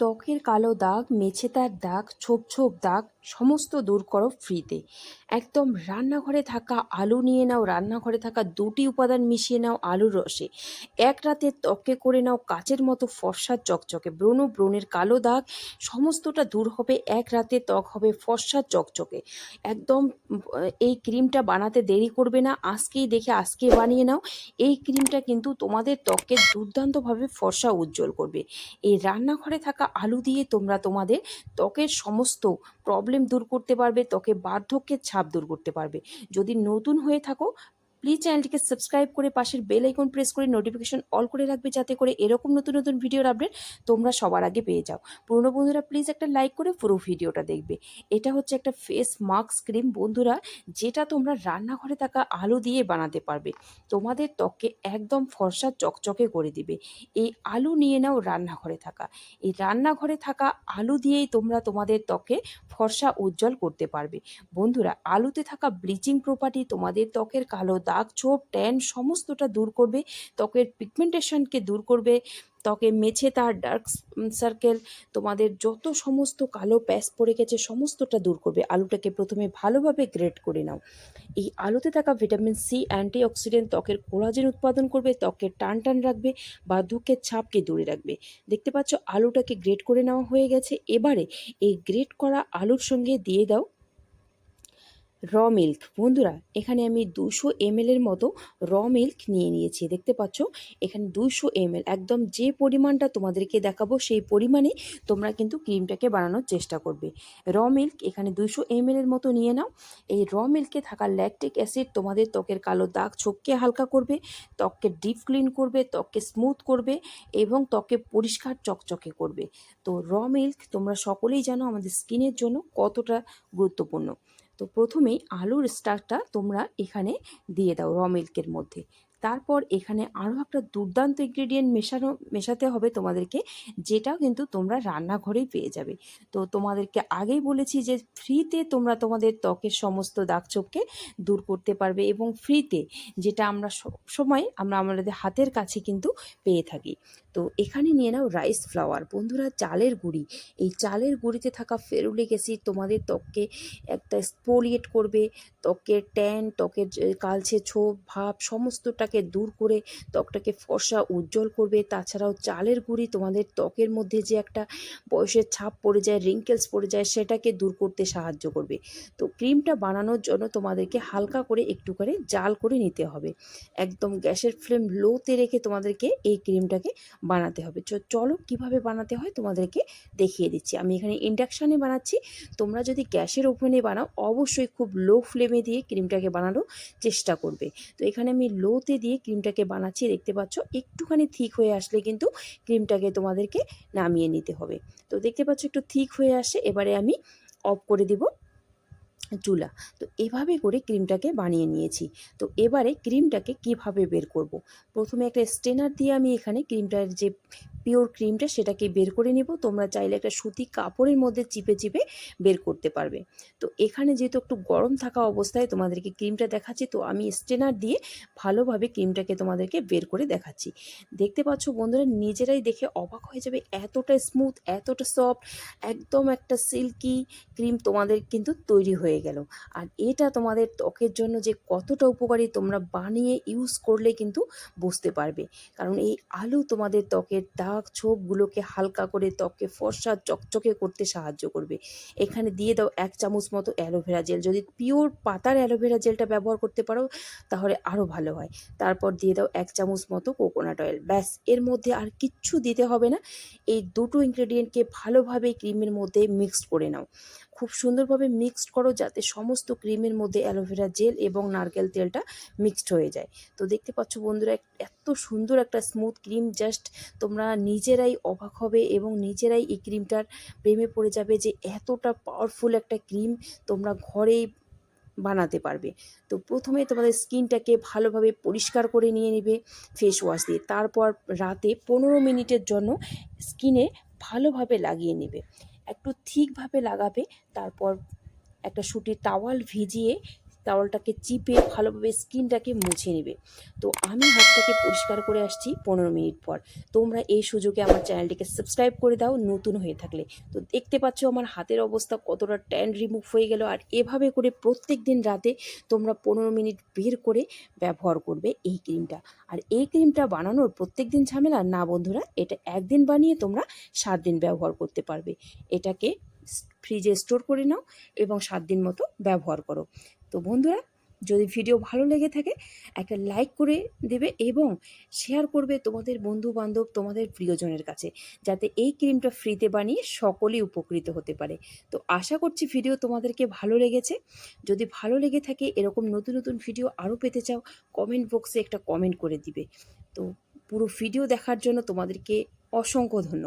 ত্বকের কালো দাগ মেছেতার দাগ, ছোপ ছোপ দাগ, সমস্ত দূর করো ফ্রিতে। একদম রান্নাঘরে থাকা আলু নিয়ে নাও, রান্নাঘরে থাকা দুটি উপাদান মিশিয়ে নাও আলুর রসে। এক রাতে ত্বকে করে নাও কাচের মতো ফর্সা চকচকে। ব্রণ, ব্রণের কালো দাগ, সমস্তটা দূর হবে, এক রাতে ত্বক হবে ফর্সা চকচকে। একদম এই ক্রিমটা বানাতে দেরি করবে না, আজকেই দেখে আজকে বানিয়ে নাও। এই ক্রিমটা কিন্তু তোমাদের ত্বককে দুর্দান্তভাবে ফর্সা উজ্জ্বল করবে। এই রান্নাঘরে থাকা আলু দিয়ে তোমরা তোমাদের ত্বকের সমস্ত প্রবলেম দূর করতে পারবে, ত্বকে বার্ধক্যের ছাপ দূর করতে পারবে। যদি নতুন হয়ে থাকো প্লিজ চ্যানেলটিকে সাবস্ক্রাইব করে পাশের বেল আইকন প্রেস করে নোটিফিকেশন অল করে রাখবে যাতে করে এরকম নতুন নতুন ভিডিওর আপডেট তোমরা সবার আগে পেয়ে যাও। পুরনো বন্ধুরা প্লিজ একটা লাইক করে পুরো ভিডিওটা দেখবে। এটা হচ্ছে একটা ফেস মাস্ক ক্রিম বন্ধুরা, যেটা তোমরা রান্নাঘরে থাকা আলু দিয়ে বানাতে পারবে। তোমাদের ত্বককে একদম ফর্সা চকচকে করে দিবে। এই আলু নিয়ে নাও রান্নাঘরে থাকা। এই রান্নাঘরে থাকা আলু দিয়েই তোমরা তোমাদের ত্বকে ফর্সা উজ্জ্বল করতে পারবে। বন্ধুরা, আলুতে থাকা ব্লিচিং প্রপার্টি তোমাদের ত্বকের কালো দাগ ছোপ, ট্যান সমস্তটা দূর করবে, ত্বকের পিগমেন্টেশনকে দূর করবে, ত্বকে মেছে তার ডার্ক সার্কেল তোমাদের যত সমস্ত কালো প্যাচ পড়ে গেছে সমস্তটা দূর করবে। আলুটাকে প্রথমে ভালোভাবে গ্রেট করে নাও। এই আলুতে থাকা ভিটামিন সি অ্যান্টিঅক্সিডেন্ট ত্বকের কোলাজেন উৎপাদন করবে ত্বকের টান টান রাখবে বার্ধক্যের ছাপকে দূরে রাখবে। দেখতে পাচ্ছ, আলুটাকে গ্রেট করে নেওয়া হয়ে গেছে। এবারে এই গ্রেট করা আলুর সঙ্গে দিয়ে দাও। র মিল্ক বন্ধুরা, এখানে আমি দুশো এমএলের মতো র মিল্ক নিয়ে নিয়েছি। দেখতে পাচ্ছ? এখানে দুশো এমএল একদম যে পরিমাণটা তোমাদেরকে দেখাবো, সেই পরিমাণে তোমরা কিন্তু ক্রিমটাকে বানানোর চেষ্টা করবে। র মিল্ক এখানে দুশো এমএলের মতো নিয়ে নাও। এই র মিল্কে থাকা ল্যাকটিক অ্যাসিড তোমাদের ত্বকের কালো দাগ ছোপকে হালকা করবে, ত্বককে ডিপ ক্লিন করবে, ত্বককে স্মুথ করবে এবং ত্বককে পরিষ্কার চকচকে করবে। তো র মিল্ক তোমরা সকলেই জানো আমাদের স্কিনের জন্য কতটা গুরুত্বপূর্ণ। তো প্রথমেই আলুর স্টারটা তোমরা এখানে দিয়ে দাও র মিল্কের মধ্যে। তারপর এখানে আরও একটা দুর্দান্ত ইনগ্রেডিয়েন্ট মেশানো, মেশাতে হবে তোমাদেরকে, যেটাও কিন্তু তোমরা রান্নাঘরেই পেয়ে যাবে। তো তোমাদেরকে আগেই বলেছি যে ফ্রিতে তোমরা তোমাদের ত্বকের সমস্ত দাগছোপকে দূর করতে পারবে এবং ফ্রিতে যেটা আমরা সময় আমরা আমাদের হাতের কাছে কিন্তু পেয়ে থাকি। তো এখানে নিয়ে নাও রাইস ফ্লাওয়ার বন্ধুরা, চালের গুঁড়ি। এই চালের গুঁড়িতে থাকা ফেরুলিক অ্যাসিড তোমাদের ত্বককে একটা স্পোলিয়েট করবে। ত্বকের ট্যান ত্বকের কালছে ছোপ, ভাব, সমস্তটাকে দূর করে ত্বকটাকে ফর্সা উজ্জ্বল করবে। তাছাড়াও চালের গুঁড়ি তোমাদের ত্বকের মধ্যে যে একটা বয়সের ছাপ পড়ে যায় রিঙ্কেলস পড়ে যায়, সেটাকে দূর করতে সাহায্য করবে। তো ক্রিমটা বানানোর জন্য তোমাদেরকে হালকা করে একটু করে জাল করে নিতে হবে। একদম গ্যাসের ফ্লেম লোতে রেখে তোমাদেরকে এই ক্রিমটাকে বানাতে হবে। চলো কীভাবে বানাতে হয় তোমাদেরকে দেখিয়ে দিচ্ছি। আমি এখানে ইন্ডাকশানে বানাচ্ছি। তোমরা যদি গ্যাসের ওভেনে বানাও, অবশ্যই খুব লো ফ্লেমে দিয়ে ক্রিমটাকে বানানোর চেষ্টা করবে। তো এখানে আমি লোতে দিয়ে ক্রিমটাকে বানাচ্ছি, দেখতে পাচ্ছ? একটুখানি থিক হয়ে আসলে কিন্তু ক্রিমটাকে তোমাদেরকে নামিয়ে নিতে হবে। তো দেখতে পাচ্ছ একটু থিক হয়ে আসে এবারে আমি অফ করে দিব। চুলা। তো এভাবে করে ক্রিমটাকে বানিয়ে নিয়েছি। তো এবারে ক্রিমটাকে কীভাবে বের করব। প্রথমে একটা স্টেনার দিয়ে আমি এখানে ক্রিমটার যে পিওর ক্রিমটা সেটাকে বের করে নিব। তোমরা চাইলে একটা সুতি কাপড়ের মধ্যে চিপে চিপে বের করতে পারবে। তো এখানে যেহেতু একটু গরম থাকা অবস্থায় তোমাদেরকে ক্রিমটা দেখাচ্ছি, তো আমি স্টেনার দিয়ে ভালোভাবে ক্রিমটাকে তোমাদেরকে বের করে দেখাচ্ছি। দেখতে পাচ্ছ বন্ধুরা, নিজেরাই দেখে অবাক হয়ে যাবে এতটা স্মুথ এতটা সফট একদম একটা সিল্কি ক্রিম তোমাদের কিন্তু তৈরি হয়ে গেল। আর এটা তোমাদের ত্বকের জন্য যে কতটা উপকারী তোমরা বানিয়ে ইউজ করলে কিন্তু বুঝতে পারবে। কারণ এই আলু তোমাদের ত্বকের দাগ ছোপগুলোকে হালকা করে ত্বককে ফর্সা চকচকে করতে সাহায্য করবে। এখানে দিয়ে দাও এক চামচ মতো অ্যালোভেরা জেল যদি পিওর পাতার অ্যালোভেরা জেলটা ব্যবহার করতে পারো, তাহলে আরও ভালো হয়। তারপর দিয়ে দাও এক চামচ মতো কোকোনাট অয়েল ব্যাস, এর মধ্যে আর কিচ্ছু দিতে হবে না। এই দুটো ইনগ্রেডিয়েন্টকে ভালোভাবে ক্রিমের মধ্যে মিক্সড করে নাও। খুব সুন্দরভাবে মিক্সড করো যাতে সমস্ত ক্রিমের মধ্যে অ্যালোভেরা জেল এবং নারকেল তেলটা মিক্সড হয়ে যায়। তো দেখতে পাচ্ছ বন্ধুরা এত সুন্দর একটা স্মুথ ক্রিম জাস্ট তোমরা নিজেরাই অবাক হবে এবং নিজেরাই এই ক্রিমটার প্রেমে পড়ে যাবে যে এতটা পাওয়ারফুল একটা ক্রিম তোমরা ঘরেই বানাতে পারবে। তো প্রথমে তোমাদের স্কিনটাকে ভালোভাবে পরিষ্কার করে নিয়ে নেবে ফেস ওয়াশ দিয়ে। তারপর রাতে পনেরো মিনিটের জন্য স্কিনে ভালোভাবে লাগিয়ে নেবে। একটু থিকভাবে লাগাবে তারপর একটা সুতির টাওয়াল ভিজিয়ে টাওয়ালটাকে চিপে ভালোভাবে স্কিনটাকে মুছে নেবে। তো আমি হাতটাকে পরিষ্কার করে আসছি পনেরো মিনিট পর। তোমরা এই সুযোগে আমার চ্যানেলটিকে সাবস্ক্রাইব করে দাও নতুন হয়ে থাকলে। তো দেখতে পাচ্ছ আমার হাতের অবস্থা কতটা ট্যান রিমুভ হয়ে গেল আর এভাবে করে প্রত্যেক দিন রাতে তোমরা পনেরো মিনিট বের করে ব্যবহার করবে এই ক্রিমটা। আর এই ক্রিমটা বানানোর প্রত্যেক দিন ঝামেলা? না বন্ধুরা, এটা একদিন বানিয়ে তোমরা সাত দিন ব্যবহার করতে পারবে। এটাকে ফ্রিজে স্টোর করে নাও এবং সাত দিন মতো ব্যবহার করো। তো বন্ধুরা, যদি ভিডিও ভালো লেগে থাকে, একটা লাইক করে দেবে এবং শেয়ার করবে তোমাদের বন্ধু বান্ধব তোমাদের প্রিয়জনের কাছে, যাতে এই ক্রিমটা ফ্রিতে বানিয়ে সকলেই উপকৃত হতে পারে। তো আশা করছি ভিডিও তোমাদেরকে ভালো লেগেছে। যদি ভালো লেগে থাকে, এরকম নতুন নতুন ভিডিও আরও পেতে চাও কমেন্ট বক্সে একটা কমেন্ট করে দিবে। তো পুরো ভিডিও দেখার জন্য তোমাদেরকে অসংখ্য ধন্যবাদ।